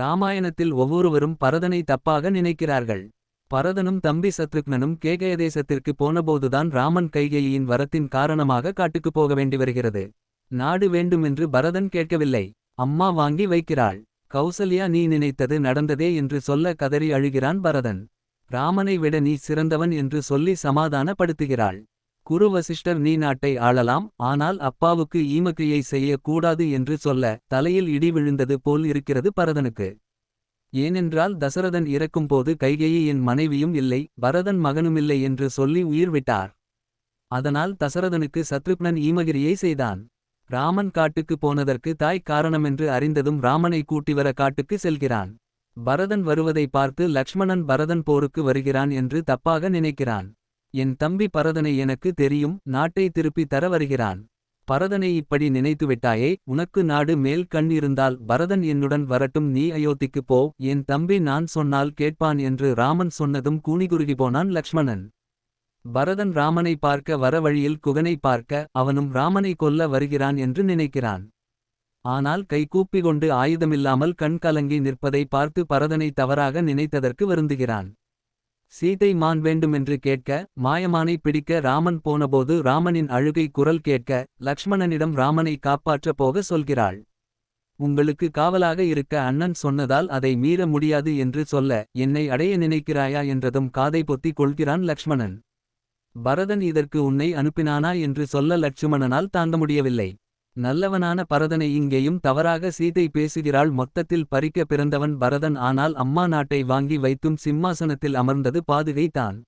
ராமாயணத்தில் ஒவ்வொருவரும் பரதனை தப்பாக நினைக்கிறார்கள். பரதனும் தம்பி சத்ருக்னனும் கேகயதேசத்திற்கு போனபோதுதான் ராமன் கைகையின் வரத்தின் காரணமாக காட்டுக்குப் போக வேண்டி வருகிறது. நாடு வேண்டுமென்று பரதன் கேட்கவில்லை. அம்மா வாங்கி வைக்கிறாள். கௌசல்யா நீ நினைத்தது நடந்ததே என்று சொல்ல கதறி அழுகிறான் பரதன். ராமனை விட நீ சிறந்தவன் என்று சொல்லி சமாதானப்படுத்துகிறாள். குரு வசிஷ்டர் நீ நாட்டை ஆளலாம் ஆனால் அப்பாவுக்கு ஈமக்கிரியை செய்ய கூடாது என்று சொல்ல தலையில் இடி விழுந்தது போல் இருக்கிறது பரதனுக்கு. ஏனென்றால் தசரதன் இறக்கும்போது கைகையை என் மனைவியும் இல்லை பரதன் மகனுமில்லை என்று சொல்லி உயிர் விட்டார். அதனால் தசரதனுக்கு சத்ருக்னன் ஈமகிரியை செய்தான். ராமன் காட்டுக்கு போனதற்கு தாய் காரணமென்று அறிந்ததும் ராமனை கூட்டிவர காட்டுக்கு செல்கிறான். பரதன் வருவதை பார்த்து லக்ஷ்மணன் பரதன் போருக்கு வருகிறான் என்று தப்பாக நினைக்கிறான். என் தம்பி பரதனை எனக்கு தெரியும் நாட்டை திருப்பி தர வருகிறான். பரதனை இப்படி நினைத்துவிட்டாயே உனக்கு நாடு மேல் கண் இருந்தால் பரதன் என்னுடன் வரட்டும் நீ அயோத்திக்குப் போ என் தம்பி நான் சொன்னால் கேட்பான் என்று ராமன் சொன்னதும் கூனிகுருகி போனான் லக்ஷ்மணன். பரதன் ராமனை பார்க்க வர வழியில் குகனை பார்க்க அவனும் ராமனை கொல்ல வருகிறான் என்று நினைக்கிறான். ஆனால் கைகூப்பிக் கொண்டு ஆயுதமில்லாமல் கண் கலங்கி நிற்பதை பார்த்து பரதனை தவறாக நினைத்ததற்கு வருந்துகிறான். சீதை மான் வேண்டுமென்று கேட்க மாயமானை பிடிக்க ராமன் போனபோது ராமனின் அழுகை குரல் கேட்க லக்ஷ்மணனிடம் ராமனை காப்பாற்ற போக சொல்கிறாள். உங்களுக்கு காவலாக இருக்க அண்ணன் சொன்னதால் அதை மீற முடியாது என்று சொல்ல என்னை அடைய நினைக்கிறாயா என்றதும் காதை பொத்திக் கொள்கிறான் லக்ஷ்மணன். பரதன் இதற்கு உன்னை அனுப்பினானா என்று சொல்ல லட்சுமணனால் தாங்க முடியவில்லை. நல்லவனான பரதனை இங்கேயும் தவறாக சீதை பேசுகிறாள் மொத்தத்தில் பறிக்க பிறந்தவன் பரதன் ஆனால் அம்மா நாட்டை வாங்கி வைத்தும் சிம்மாசனத்தில் அமர்ந்தது பாதுகை தான்.